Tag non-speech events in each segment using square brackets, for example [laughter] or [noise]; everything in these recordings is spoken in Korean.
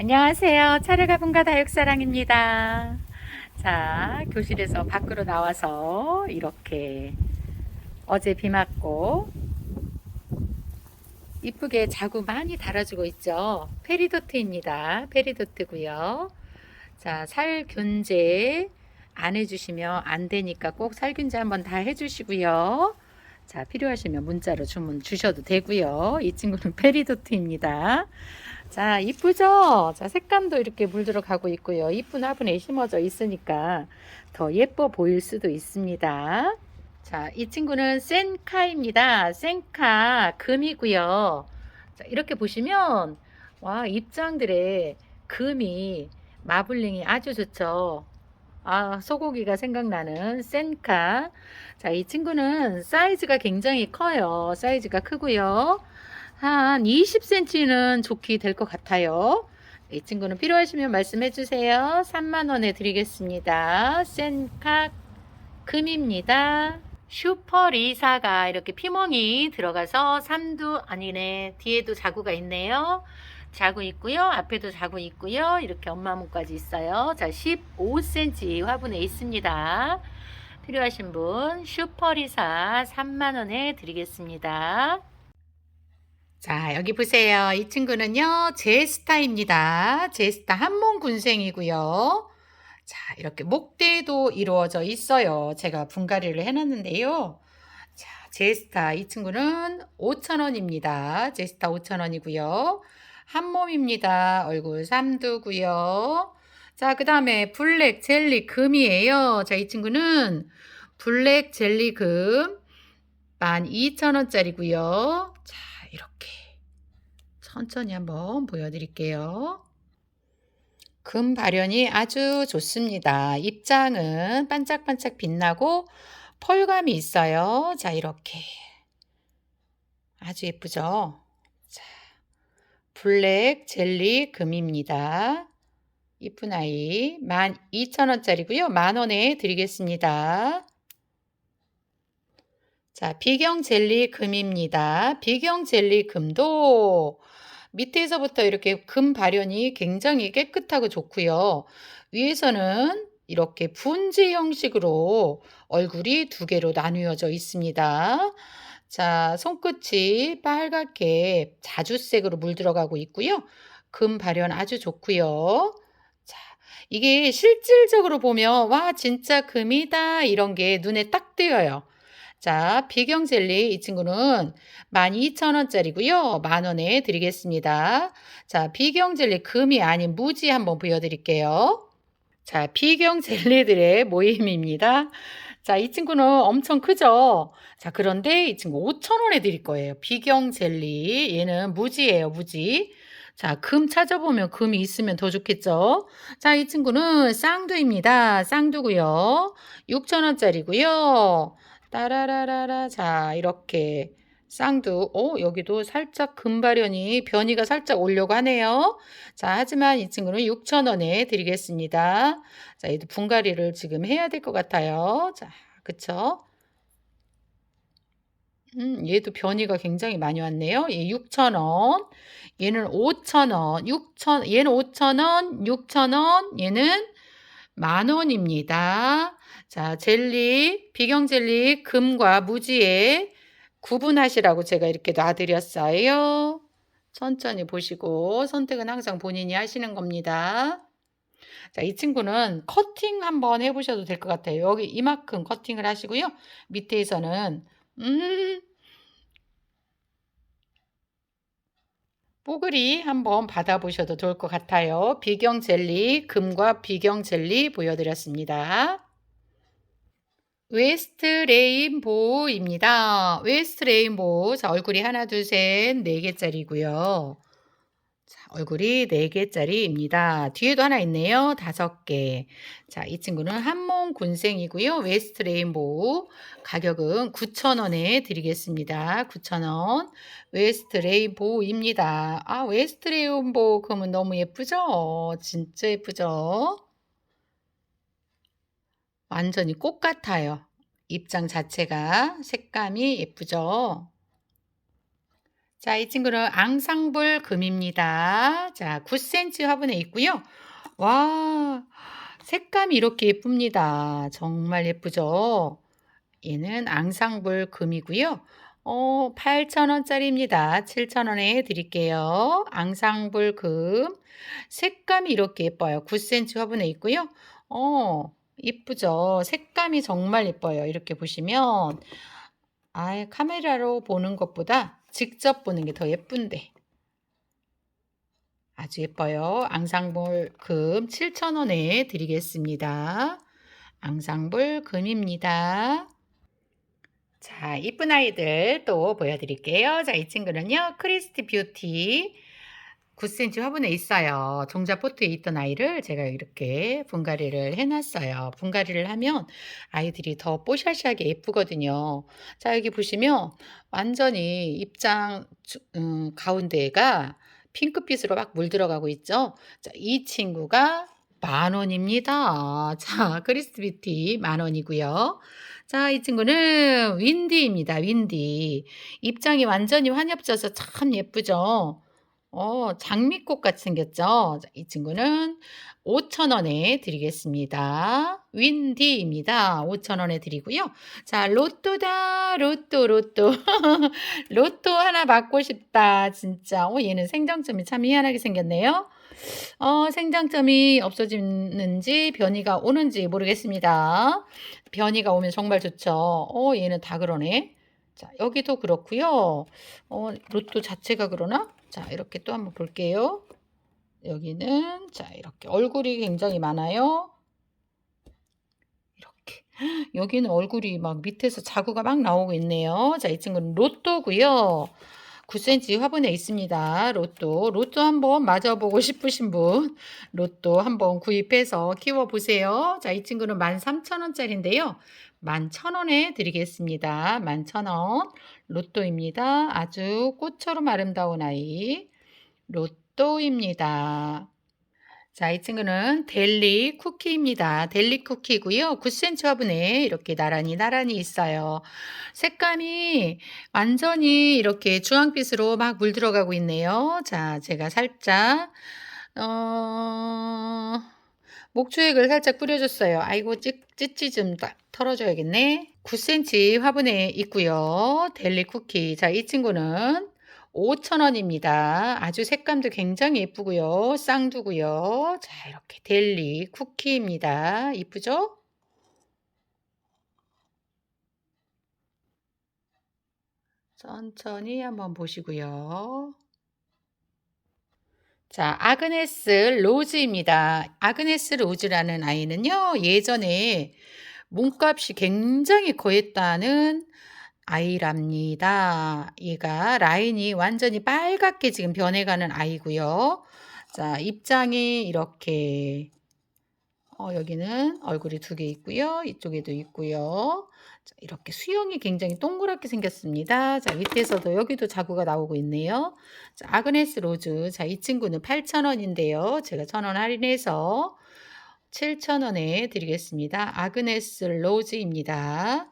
안녕하세요. 차르가분가 다육사랑입니다. 자, 교실에서 밖으로 나와서 이렇게 어제 비 맞고 이쁘게 자구 많이 달아주고 있죠. 페리도트입니다. 페리도트고요. 자, 살균제 안 해주시면 안 되니까 꼭 살균제 한번 다 해주시고요. 자, 필요하시면 문자로 주문 주셔도 되고요. 이 친구는 [laughs] 페리도트입니다. 자, 이쁘죠? 자, 색감도 이렇게 물들어 가고 있고요. 이쁜 화분에 심어져 있으니까 더 예뻐 보일 수도 있습니다. 자, 이 친구는 센카입니다. 센카 금이고요. 자, 이렇게 보시면 와, 입장들의 금이 마블링이 아주 좋죠. 아, 소고기가 생각나는 센카. 자, 이 친구는 사이즈가 굉장히 커요. 사이즈가 크고요. 한 20cm는 좋게 될 것 같아요. 이 친구는 필요하시면 말씀해 주세요. 3만 원에 드리겠습니다. 센카 금입니다. 슈퍼 리사가 이렇게 피멍이 들어가서 삼두 아니네 뒤에도 자구가 있네요. 자구 있고요. 앞에도 자구 있고요. 이렇게 엄마문까지 있어요. 자, 15cm 화분에 있습니다. 필요하신 분 슈퍼리사 3만 원에 드리겠습니다. 자, 여기 보세요. 이 친구는요, 제스타입니다. 제스타 한몸 군생이고요. 자, 이렇게 목대도 이루어져 있어요. 제가 분갈이를 해놨는데요. 자, 제스타 이 친구는 5,000원입니다. 제스타 5,000원이고요. 한 몸입니다. 얼굴 삼두고요. 자, 그 다음에 블랙 젤리 금이에요. 자, 이 친구는 블랙 젤리 금 12,000원짜리고요. 자, 이렇게 천천히 한번 보여드릴게요. 금 발현이 아주 좋습니다. 입장은 반짝반짝 빛나고 펄감이 있어요. 자, 이렇게. 아주 예쁘죠? 자, 블랙 젤리 금입니다. 이쁜 아이 12,000원짜리고요. 만원에 드리겠습니다. 자, 비경 젤리 금입니다. 비경 젤리 금도 밑에서부터 이렇게 금 발현이 굉장히 깨끗하고 좋고요. 위에서는 이렇게 분지 형식으로 얼굴이 두 개로 나뉘어져 있습니다. 자, 손끝이 빨갛게 자주색으로 물들어가고 있고요. 금 발현 아주 좋고요. 자, 이게 실질적으로 보면 와 진짜 금이다 이런 게 눈에 딱 띄어요. 자, 비경 젤리 이 친구는 12,000원짜리고요. 만 원에 드리겠습니다. 자, 비경 젤리 금이 아닌 무지 한번 보여 드릴게요. 자, 비경 젤리들의 모임입니다. 자, 이 친구는 엄청 크죠? 자, 그런데 이 친구 5,000원에 드릴 거예요. 비경 젤리. 얘는 무지예요, 무지. 자, 금 찾아보면 금이 있으면 더 좋겠죠? 자, 이 친구는 쌍두입니다. 쌍두고요. 6,000원짜리고요. 따라라라라. 자, 이렇게 쌍두. 어, 여기도 살짝 금발현이 변이가 살짝 오려고 하네요. 자, 하지만 이 친구는 6,000원에 드리겠습니다. 자, 얘도 분갈이를 지금 해야 될 것 같아요. 자, 그쵸? 음, 얘도 변이가 굉장히 많이 왔네요. 얘 6,000원. 얘는 5,000원. 6,000, 얘는 5,000원, 6,000원. 얘는 만 원입니다. 자, 젤리, 비경 젤리 금과 무지에 구분하시라고 제가 이렇게 놔드렸어요. 천천히 보시고 선택은 항상 본인이 하시는 겁니다. 자, 이 친구는 커팅 한번 해보셔도 될 것 같아요. 여기 이만큼 커팅을 하시고요. 밑에서는 음 뽀글이 한번 받아보셔도 좋을 것 같아요. 비경 젤리, 금과 비경 젤리 보여드렸습니다. 웨스트 레인보우입니다. 웨스트 레인보우. 자, 얼굴이 하나, 둘, 셋, 네 개짜리고요. 자, 얼굴이 네 개짜리입니다. 뒤에도 하나 있네요. 다섯 개. 자, 이 친구는 한몸 군생이고요. 웨스트 레인보우. 가격은 9,000원에 드리겠습니다. 9,000원. 웨스트 레인보우입니다. 아, 웨스트 레인보우 그러면 너무 예쁘죠? 진짜 예쁘죠? 완전히 꽃 같아요. 입장 자체가 색감이 예쁘죠? 자, 이 친구는 앙상블 금입니다. 자, 9cm 화분에 있고요. 와, 색감이 이렇게 예쁩니다. 정말 예쁘죠? 얘는 앙상블 금이고요. 어, 8,000원짜리입니다. 7,000원에 드릴게요. 앙상블 금. 색감이 이렇게 예뻐요. 9cm 화분에 있고요. 어, 이쁘죠? 색감이 정말 예뻐요. 이렇게 보시면 아, 카메라로 보는 것보다 직접 보는 게 더 예쁜데. 아주 예뻐요. 앙상블 금 7,000원에 드리겠습니다. 앙상블 금입니다. 자, 이쁜 아이들 또 보여드릴게요. 자, 이 친구는요, 크리스티 뷰티 9cm 화분에 있어요. 종자 포트에 있던 아이를 제가 이렇게 분갈이를 해놨어요. 분갈이를 하면 아이들이 더 뽀샤시하게 예쁘거든요. 자, 여기 보시면 완전히 입장 주- 음, 가운데가 핑크빛으로 막 물들어가고 있죠. 자, 이 친구가 만 원입니다. 자, 크리스티 뷰티 만 원이고요. 자, 이 친구는 윈디입니다. 윈디. 입장이 완전히 환엽져서 참 예쁘죠. 어, 장미꽃 같이 생겼죠? 자, 이 친구는 5,000원에 드리겠습니다. 윈디입니다. 5,000원에 드리고요. 자, 로또다. 로또, 로또. [laughs] 로또 하나 받고 싶다. 진짜. 어, 얘는 생장점이 참 희한하게 생겼네요. 어, 생장점이 없어지는지 변이가 오는지 모르겠습니다. 변이가 오면 정말 좋죠. 어, 얘는 다 그러네. 자, 여기도 그렇고요. 어, 로또 자체가 그러나? 자, 이렇게 또 한번 볼게요. 여기는 자, 이렇게 얼굴이 굉장히 많아요. 이렇게. 여기는 얼굴이 막 밑에서 자구가 막 나오고 있네요. 자, 이 친구는 로또고요. 9cm 화분에 있습니다. 로또. 로또 한번 맞아보고 싶으신 분, 로또 한번 구입해서 키워보세요. 자, 이 친구는 13,000원짜리인데요. 11,000원에 드리겠습니다. 11,000원. 로또입니다. 아주 꽃처럼 아름다운 아이. 로또입니다. 자, 이 친구는 델리 쿠키입니다. 델리 쿠키고요. 9cm 화분에 이렇게 나란히 나란히 있어요. 색감이 완전히 이렇게 주황빛으로 막 물들어가고 있네요. 자, 제가 살짝 어... 목초액을 살짝 뿌려줬어요. 아이고 찌, 찌찌 좀 다- 털어줘야겠네. 9cm 화분에 있고요. 델리 쿠키. 자, 이 친구는 5,000원입니다. 아주 색감도 굉장히 예쁘고요. 쌍두고요. 자, 이렇게 델리 쿠키입니다. 이쁘죠? 천천히 한번 보시고요. 자, 아그네스 로즈입니다. 아그네스 로즈라는 아이는요, 예전에 몸값이 굉장히 거했다는 아이랍니다. 얘가 라인이 완전히 빨갛게 지금 변해가는 아이고요. 자, 입장이 이렇게 어, 여기는 얼굴이 두 개 있고요. 이쪽에도 있고요. 자, 이렇게 수영이 굉장히 동그랗게 생겼습니다. 자, 밑에서도 여기도 자구가 나오고 있네요. 자, 아그네스 로즈. 자, 이 친구는 8,000원인데요. 제가 1,000원 할인해서 7,000원에 드리겠습니다. 아그네스 로즈입니다.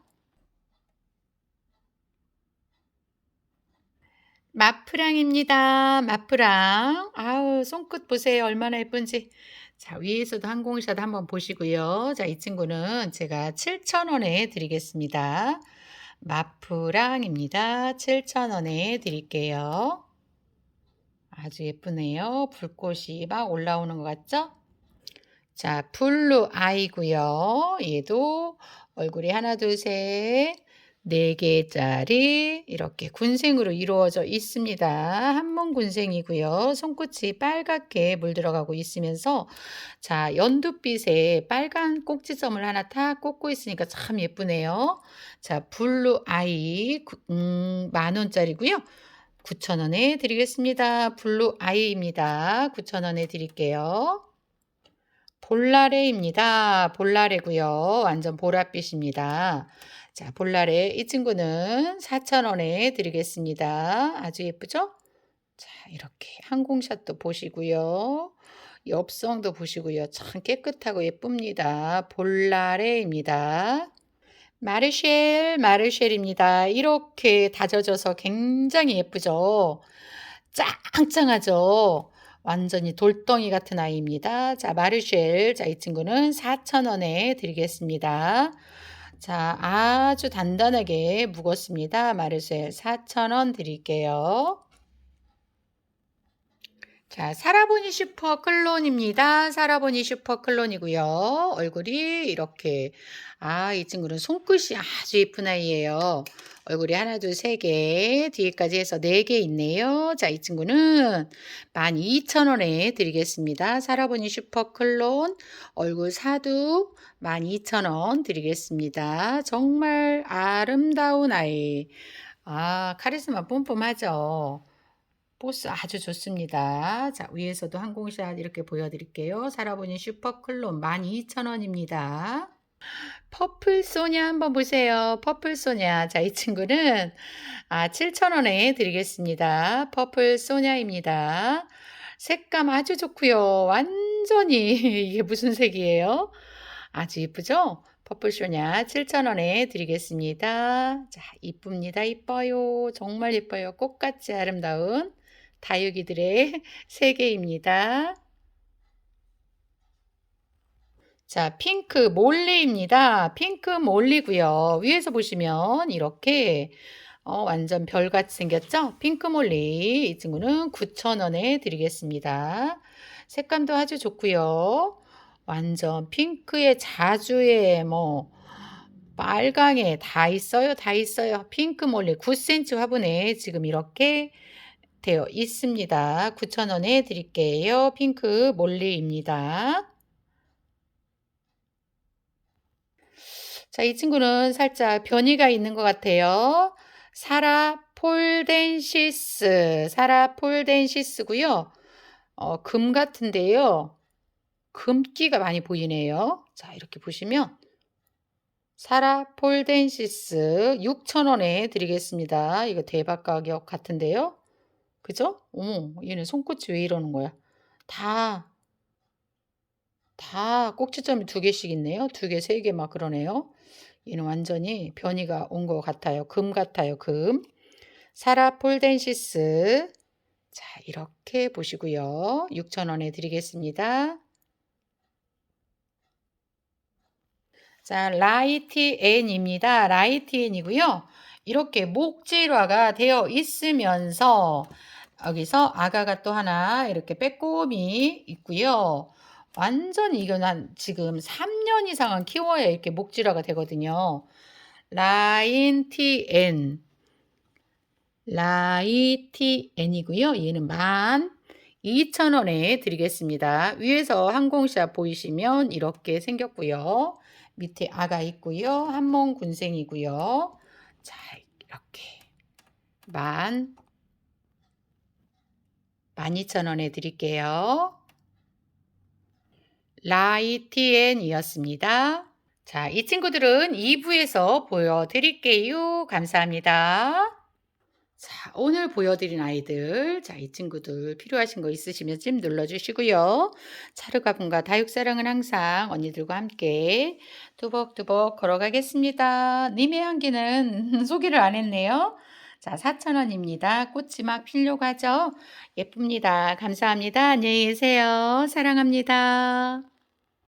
마프랑입니다. 마프랑. 아우, 손끝 보세요. 얼마나 예쁜지. 자, 위에서도 항공샷 한번 보시고요. 자, 이 친구는 제가 7,000원에 드리겠습니다. 마프랑입니다. 7,000원에 드릴게요. 아주 예쁘네요. 불꽃이 막 올라오는 것 같죠? 자, 블루 아이고요. 얘도 얼굴이 하나, 둘, 셋, 네 개짜리 이렇게 군생으로 이루어져 있습니다. 한몸 군생이고요. 손끝이 빨갛게 물들어가고 있으면서 자, 연두빛에 빨간 꼭지점을 하나 탁 꽂고 있으니까 참 예쁘네요. 자, 블루 아이 구- 음, 만 원짜리고요. 9,000원에 드리겠습니다. 블루 아이입니다. 9,000원에 드릴게요. 볼라레입니다. 볼라레고요. 완전 보랏빛입니다. 자, 볼라레 이 친구는 4,000원에 드리겠습니다. 아주 예쁘죠? 자, 이렇게 항공샷도 보시고요. 옆성도 보시고요. 참 깨끗하고 예쁩니다. 볼라레입니다. 마르쉘, 마르쉘입니다. 이렇게 다져져서 굉장히 예쁘죠? 짱짱하죠? 완전히 돌덩이 같은 아이입니다. 자, 마르쉘. 자, 이 친구는 4,000원에 드리겠습니다. 자, 아주 단단하게 묵었습니다. 마르쉘 4,000원 드릴게요. 자, 사라보니 슈퍼 클론입니다. 사라보니 슈퍼 클론이고요. 얼굴이 이렇게 아, 이 친구는 손끝이 아주 예쁜 아이예요. 얼굴이 하나, 둘, 세 개, 뒤에까지 해서 네 개 있네요. 자, 이 친구는 12,000원에 드리겠습니다. 사라보니 슈퍼 클론 얼굴 사두 12,000원 드리겠습니다. 정말 아름다운 아이. 아, 카리스마 뿜뿜하죠. 포스 아주 좋습니다. 자, 위에서도 항공샷 이렇게 보여드릴게요. 사라보니 슈퍼클론 12,000원입니다. 퍼플 소냐 한번 보세요. 퍼플 소냐. 자, 이 친구는 아, 7,000원에 드리겠습니다. 퍼플 소냐입니다. 색감 아주 좋고요. 완전히 [laughs] 이게 무슨 색이에요? 아주 예쁘죠? 퍼플 소냐 7,000원에 드리겠습니다. 자, 이쁩니다. 이뻐요. 정말 예뻐요. 꽃같이 아름다운 다육이들의 [laughs] 세계입니다. 자, 핑크 몰리입니다. 핑크 몰리고요. 위에서 보시면 이렇게 어, 완전 별같이 생겼죠? 핑크 몰리. 이 친구는 9,000원에 드리겠습니다. 색감도 아주 좋고요. 완전 핑크에 자주에 뭐 빨강에 다 있어요. 다 있어요. 핑크 몰리 9cm 화분에 지금 이렇게 되어 있습니다. 9,000원에 드릴게요. 핑크 몰리입니다. 자, 이 친구는 살짝 변이가 있는 것 같아요. 사라 폴덴시스, 사라 폴덴시스고요. 어, 금 같은데요. 금기가 많이 보이네요. 자, 이렇게 보시면 사라 폴덴시스 6,000원에 드리겠습니다. 이거 대박 가격 같은데요. 그죠? 어머, 얘는 손끝이 왜 이러는 거야? 다, 다 꼭지점이 두 개씩 있네요. 두 개, 세 개 막 그러네요. 얘는 완전히 변이가 온 것 같아요. 금 같아요, 금. 사라 폴덴시스. 자, 이렇게 보시고요. 6,000원에 드리겠습니다. 자, 라이티엔입니다. 라이티엔이고요. 이렇게 목질화가 되어 있으면서 여기서 아가가 또 하나 이렇게 빼꼼이 있고요. 완전 이건 한 지금 3년 이상은 키워야 이렇게 목질화가 되거든요. 라인 TN 라이TN이고요. 얘는 만 2,000원에 드리겠습니다. 위에서 항공샷 보이시면 이렇게 생겼고요. 밑에 아가 있고요. 한몸 군생이고요. 자, 이렇게 만 12,000원에 드릴게요. 라이티엔이었습니다. 자, 이 친구들은 2부에서 보여드릴게요. 감사합니다. 자, 오늘 보여드린 아이들. 자, 이 친구들 필요하신 거 있으시면 찜 눌러주시고요. 차르가분과 다육사랑은 항상 언니들과 함께 두벅두벅 걸어가겠습니다. 님의 향기는 [laughs] 소개를 안 했네요. 자, 4,000원입니다. 꽃이 막 필려고 하죠? 예쁩니다. 감사합니다. 안녕히 계세요. 사랑합니다.